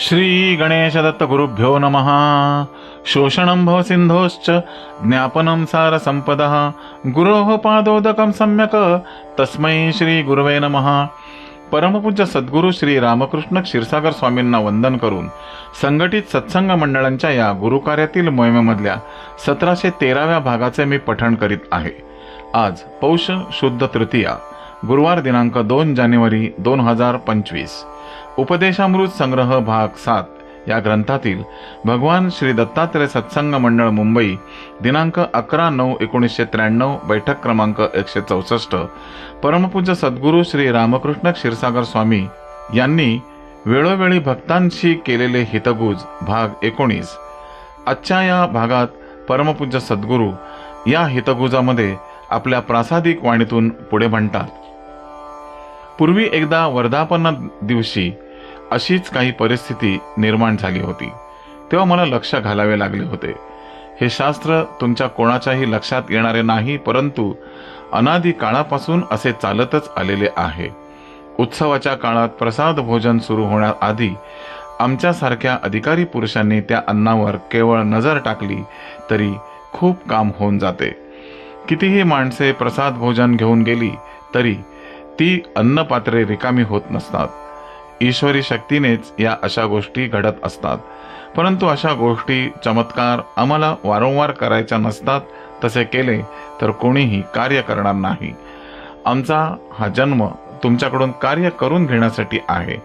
श्री गणेश दत्त गुरुभ्यो नमः। शोषणं भवसिन्धोश्च ज्ञापनं सारसम्पदः गुरोः पादोदकं सम्यक्। तस्मै श्री गुरवे नमः। परमपूज्य सद्गुरू श्री रामकृष्ण क्षीरसागर स्वामींना वंदन करून संघटित सत्संग मंडळांच्या या गुरुकार्यातील मोहिमेमधल्या सतराशे तेराव्या भागाचे मी पठण करीत आहे. आज पौष शुद्ध तृतीया गुरुवार दिनांक दोन जानेवारी दोन हजार पंचवीस. उपदेशामृत संग्रह भाग सात या ग्रंथातील भगवान श्री दत्तात्रय सत्संग मंडळ मुंबई दिनांक अकरा नऊ एकोणीसशे त्र्याण्णव बैठक क्रमांक एकशे चौसष्ट परमपूज्य सद्गुरू श्री रामकृष्ण क्षीरसागर स्वामी यांनी वेळोवेळी भक्तांशी केलेले हितगुज भाग एकोणीस आजच्या या भागात परमपूज्य सद्गुरू या हितगुजामध्ये आपल्या प्रासादिक वाणीतून पुढे म्हणतात. पूर्वी एकदा वर्धापन दिवशी अशीच काही परिस्थिती निर्माण झाली होती. तेव्हा मला लक्ष घालावे लागले होते. हे शास्त्र तुमच्या कोणाच्याही लक्षात येणारे नाही परंतु अनादी काळापासून असे चालतच आलेले आहे. उत्सवाच्या काळात प्रसाद भोजन सुरू होण्याआधी आमच्यासारख्या अधिकारी पुरुषांनी त्या अन्नावर केवळ नजर टाकली तरी खूप काम होऊन जाते. कितीही माणसे प्रसाद भोजन घेऊन गेली तरी ती अन्नपात्रे रिकामी होत नसतात. ईश्वरी शक्तीनेच या अशा गोष्टी घडत असतात. परंतु अशा गोष्टी चमत्कार आम्हाला वारंवार करायच्या नसतात तसे केले तर कोणीही कार्य करणार नाही. आमचा हा जन्म तुमच्याकडून कार्य करून घेण्यासाठी आहे.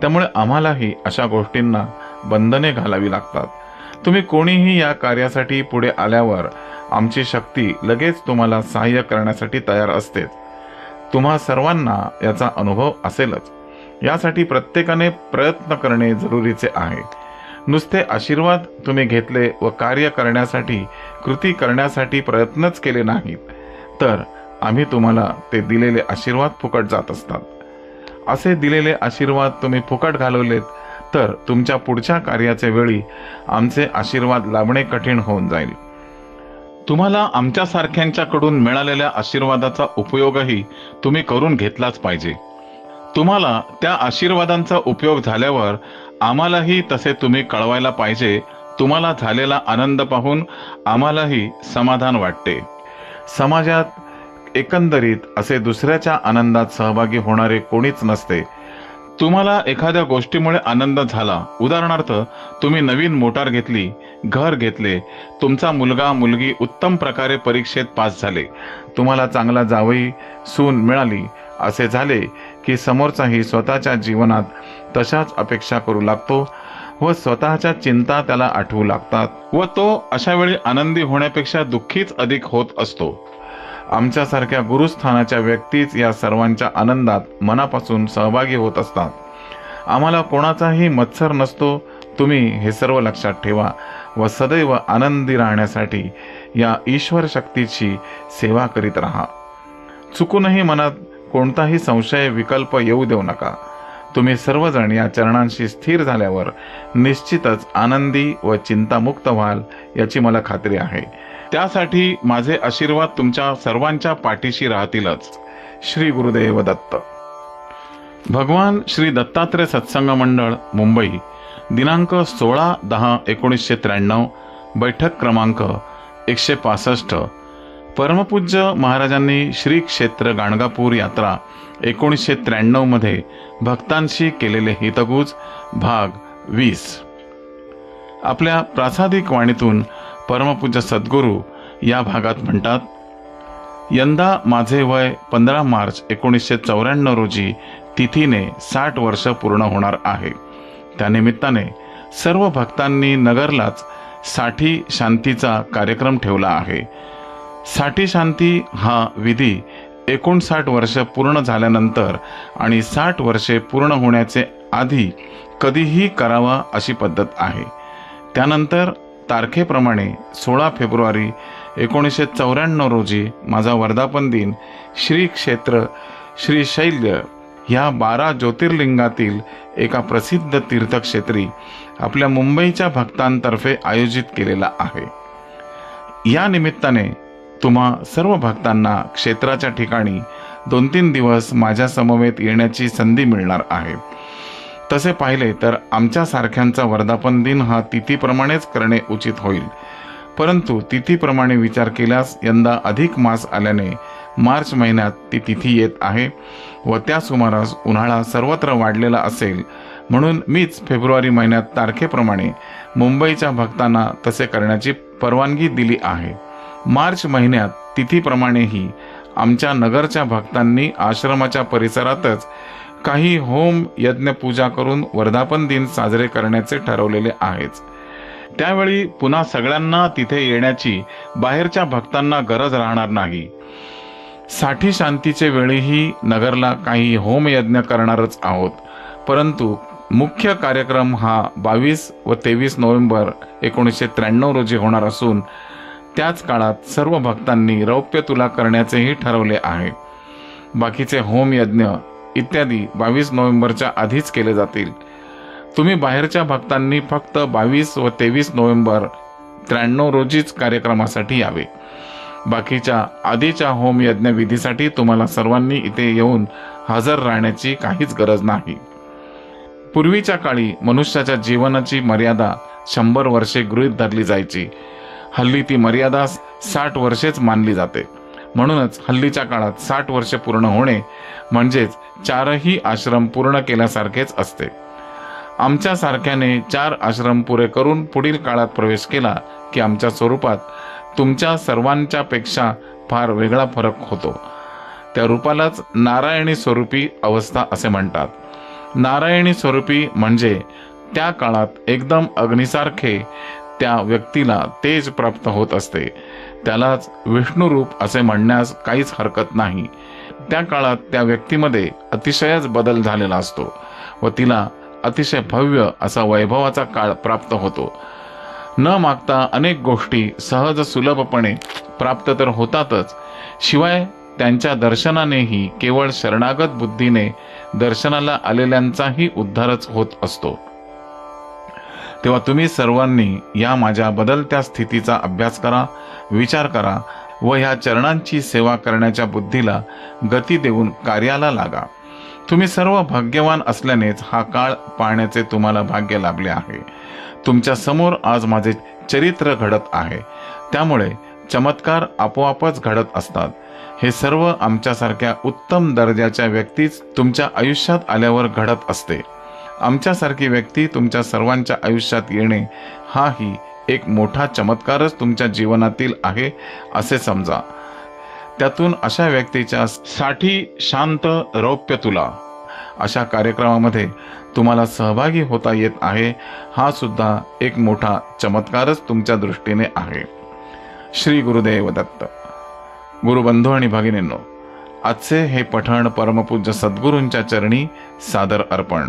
त्यामुळे आम्हालाही अशा गोष्टींना बंधने घालावी लागतात. तुम्ही कोणीही या कार्यासाठी पुढे आल्यावर आमची शक्ती लगेच तुम्हाला सहाय्य करण्यासाठी तयार असतेच. तुम्हा सर्वांना याचा अनुभव असेलच. यासाठी प्रत्येकाने प्रयत्न करणे जरुरीचे आहे. नुसते आशीर्वाद तुम्ही घेतले व कार्य करण्यासाठी कृती करण्यासाठी प्रयत्नच केले नाहीत तर आम्ही तुम्हाला ते दिलेले आशीर्वाद फुकट जात असतात. असे दिलेले आशीर्वाद तुम्ही फुकट घालवलेत तर तुमच्या पुढच्या कार्याचे वेळी आमचे आशीर्वाद लाभणे कठीण होऊन जाईल. तुम्हाला आमच्यासारख्यांच्याकडून मिळालेल्या आशीर्वादाचा उपयोगही तुम्ही करून घेतलाच पाहिजे. तुम्हाला त्या आशीर्वादांचा उपयोग झाल्यावर आम्हालाही तसे तुम्ही कळवायला पाहिजे. तुम्हाला झालेला आनंद पाहून आम्हालाही समाधान वाटते. समाजात एकंदरीत असे दुसऱ्याच्या आनंदात सहभागी होणारे कोणीच नसते. तुम्हाला एखाद्या गोष्टीमुळे आनंद झाला. उदाहरणार्थ तुम्ही नवीन मोटार घेतली घर घेतले तुमचा मुलगा मुलगी उत्तम प्रकारे परीक्षेत पास झाले तुम्हाला चांगला जावई सून मिळाली असे झाले की समोरचाही स्वतःच्या जीवनात तशाच अपेक्षा करू लागतो व स्वतःच्या चिंता त्याला आठवू लागतात व तो अशा वेळी आनंदी होण्यापेक्षा दुःखीच अधिक होत असतो. आमच्यासारख्या गुरुस्थानाच्या व्यक्तीच या सर्वांच्या आनंदात मनापासून सहभागी होत असतात. आम्हाला कोणाचाही मत्सर नसतो तुम्ही हे सर्व लक्षात ठेवा व सदैव आनंदी राहण्यासाठी या ईश्वर शक्तीची सेवा करीत राहा. चुकूनही मनात कोणताही संशय विकल्प येऊ देऊ नका. तुम्ही सर्वजण या चरणांशी स्थिर झाल्यावर निश्चितच आनंदी व चिंतामुक्त व्हाल याची मला खात्री आहे. त्यासाठी माझे आशीर्वाद तुमच्या सर्वांच्या पाठीशी राहतीलच. श्री गुरुदेव दत्त. भगवान श्री दत्तात्रय सत्संग मंडळ मुंबई. दिनांक सोळा दहा एकोणीसशे त्र्याण्णव. बैठक क्रमांक एकशे पासष्ट. परमपूज्य महाराजांनी श्री क्षेत्र गाणगापूर यात्रा एकोणीसशे त्र्याण्णवमध्ये भक्तांशी केलेले हितगुज भाग वीस. आपल्या प्रासादिक वाणीतून परमपूज्य सद्गुरू या भागात म्हणतात यंदा माझे वय पंधरा मार्च एकोणीसशे चौऱ्याण्णव रोजी तिथीने साठ वर्ष पूर्ण होणार आहे. त्यानिमित्ताने सर्व भक्तांनी नगरलाच साठी शांतीचा कार्यक्रम ठेवला आहे. साठी शांती हा विधी एकोणसाठ वर्ष पूर्ण झाल्यानंतर आणि साठ वर्षे पूर्ण होण्याचे आधी कधीही करावा अशी पद्धत आहे. त्यानंतर तारखेप्रमाणे सोळा फेब्रुवारी एकोणीसशे चौऱ्याण्णव रोजी माझा वर्धापन दिन श्री क्षेत्र श्री शैल्य ह्या बारा ज्योतिर्लिंगातील एका प्रसिद्ध तीर्थक्षेत्री आपल्या मुंबईच्या भक्तांतर्फे आयोजित केलेला आहे. या निमित्ताने तुम्हा सर्व भक्तांना क्षेत्राच्या ठिकाणी दोन तीन दिवस माझ्या समवेत येण्याची संधी मिळणार आहे. तसे पाहिले तर आमच्यासारख्यांचा वर्धापन दिन हा तिथीप्रमाणेच करणे उचित होईल. परंतु तिथीप्रमाणे विचार केल्यास यंदा अधिक मास आल्याने मार्च महिन्यात ती तिथी येत आहे व त्या सुमारास उन्हाळा सर्वत्र वाढलेला असेल. म्हणून मीच फेब्रुवारी महिन्यात तारखेप्रमाणे मुंबईच्या भक्तांना तसे करण्याची परवानगी दिली आहे. मार्च महिन्यात तिथीप्रमाणेही आमच्या नगरच्या भक्तांनी आश्रमाच्या परिसरातच काही होम यज्ञ पूजा करून वर्धापन दिन साजरे करण्याचे ठरवलेले आहेच त्यावेळी पुन्हा सगळ्यांना तिथे येण्याची बाहेरच्या भक्तांना गरज राहणार नाही. साठी शांतीचे वेळीही नगरला काही होमयज्ञ करणारच आहोत. परंतु मुख्य कार्यक्रम हा बावीस व तेवीस नोव्हेंबर एकोणीसशे त्र्याण्णव रोजी होणार असून त्याच काळात सर्व भक्तांनी रौप्य तुला करण्याचेही ठरवले आहे. बाकीचे होम यज्ञ इत्यादी बावीस नोव्हेंबरच्या आधीच केले जातील. तुम्ही बाहेरच्या भक्तांनी फक्त बावीस व तेवीस नोव्हेंबर त्र्याण्णव रोजीच कार्यक्रमासाठी यावे. बाकीच्या आधीच्या होम यज्ञ विधीसाठी तुम्हाला सर्वांनी इथे येऊन हजर राहण्याची काहीच गरज नाही. पूर्वीच्या काळी मनुष्याच्या जीवनाची मर्यादा शंभर वर्षे गृहीत धरली जायची. हल्ली ती मर्यादा साठ वर्षेच मानली जाते. म्हणूनच हल्लीच्या काळात साठ वर्षे पूर्ण होणे म्हणजेच चारही आश्रम पूर्ण केल्यासारखेच असते. आमच्या सारख्याने चार आश्रम पुरे करून पुढील काळात प्रवेश केला की आमच्या स्वरूपात तुमच्या सर्वांच्या पेक्षा फार वेगळा फरक होतो. त्या रूपालाच नारायणी स्वरूपी अवस्था असे म्हणतात. नारायणी स्वरूपी म्हणजे त्या काळात एकदम अग्नीसारखे त्या व्यक्तीला तेज प्राप्त होत असते. त्यालाच विष्णू रूप असे म्हणण्यास काहीच हरकत नाही. त्या काळात त्या व्यक्तीमध्ये अतिशयच बदल झालेला असतो व तिला अतिशय भव्य असा वैभवाचा काळ प्राप्त होतो. न मागता अनेक गोष्टी सहज सुलभपणे प्राप्त तर होतातच शिवाय त्यांच्या दर्शनानेही केवळ शरणागत बुद्धीने दर्शनाला आलेल्यांचाही उद्धारच होत असतो. तेव्हा तुम्ही सर्वांनी या माझ्या बदलत्या स्थितीचा अभ्यास करा विचार करा व ह्या चरणांची सेवा करण्याच्या बुद्धीला गती देऊन कार्याला लागा. तुम्ही सर्व भाग्यवान असल्यानेच हा काळ पाहण्याचे तुम्हाला भाग्य लाभले आहे. तुमच्यासमोर आज माझे चरित्र घडत आहे. त्यामुळे चमत्कार आपोआपच घडत असतात. हे सर्व आमच्यासारख्या उत्तम दर्जाच्या व्यक्तीच तुमच्या आयुष्यात आल्यावर घडत असते. आमच्यासारखी व्यक्ती तुमच्या सर्वांच्या आयुष्यात येणे हाही एक मोठा चमत्कारच तुमच्या जीवनातील आहे असे समजा. त्यातून अशा व्यक्तीच्या साठी शांत रौप्य तुला. अशा कार्यक्रमामध्ये तुम्हाला सहभागी होता येत आहे हा सुद्धा एक मोठा चमत्कारच तुमच्या दृष्टीने आहे. श्री गुरुदेव दत्त. गुरुबंधू आणि भगिनींनो आजचे हे पठण परमपूज्य सद्गुरूंच्या चरणी सादर अर्पण.